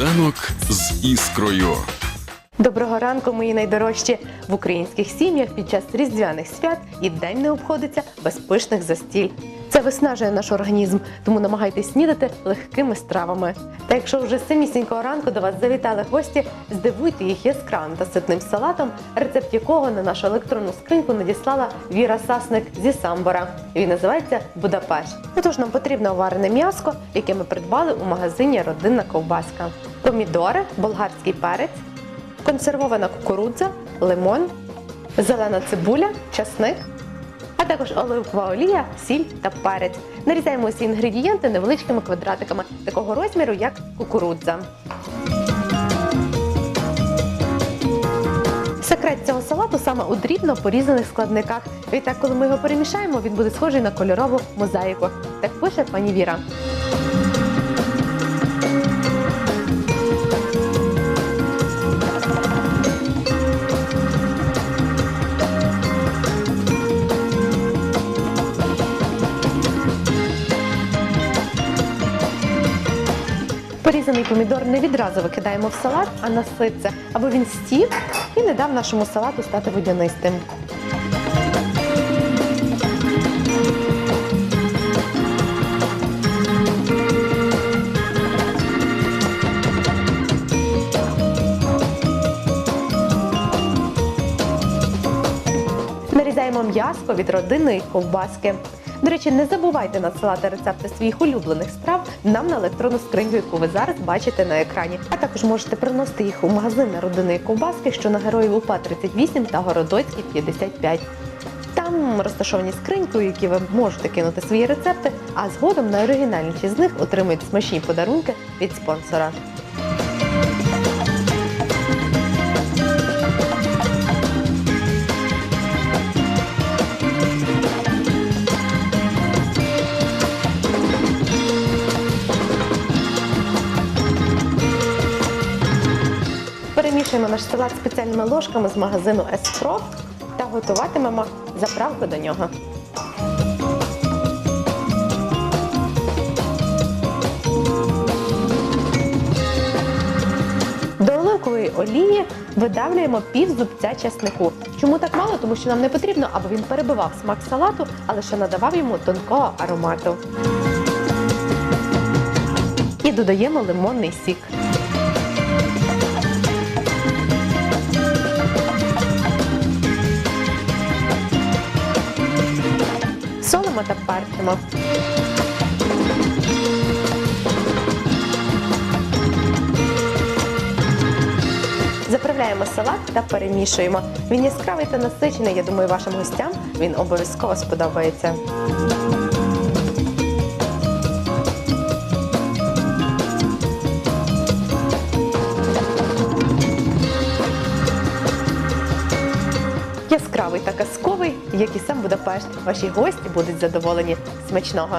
Сніданок з іскрою. Доброго ранку, мої найдорожчі в українських сім'ях під час різдвяних свят і день не обходиться без пишних застіль. Це виснажує наш організм, тому намагайтесь снідати легкими стравами. Та якщо вже самісінького ранку до вас завітали гості, здивуйте їх яскравим та ситним салатом, рецепт якого на нашу електронну скриньку надіслала Віра Сасник зі Самбора. Він називається Будапешт. Отож, нам потрібно варене м'яско, яке ми придбали у магазині Родинна ковбаска, помідори, болгарський перець, консервована кукурудза, лимон, зелена цибуля, часник, також оливкова олія, сіль та перець. Нарізаємо усі інгредієнти невеличкими квадратиками такого розміру, як кукурудза. Секрет цього салату саме у дрібно порізаних складниках. Відтак, коли ми його перемішаємо, він буде схожий на кольорову мозаїку. Так пише пані Віра. Порізаний помідор не відразу викидаємо в салат, а на ситце, аби він стів і не дав нашому салату стати водянистим. Нарізаємо м'яско від родинної ковбаски. До речі, не забувайте надсилати рецепти своїх улюблених страв нам на електронну скриньку, яку ви зараз бачите на екрані. А також можете приносити їх у магазин родинної ковбаски, що на героїв УПА 38 та Городоцькій 55. Там розташовані скриньки, у які ви можете кинути свої рецепти, а згодом найоригінальніші з них отримують смачні подарунки від спонсора. Наш салат спеціальними ложками з магазину Еспроф та готуватимемо заправку до нього. До оливкової олії видавлюємо пів зубця часнику. Чому так мало? Тому що нам не потрібно, аби він перебивав смак салату, а лише надавав йому тонкого аромату. І додаємо лимонний сік. Та. Заправляємо салат та перемішуємо. Він яскравий та насичений. Я думаю, вашим гостям він обов'язково сподобається. Яскравий та як і сам Будапешт. Ваші гості будуть задоволені. Смачного!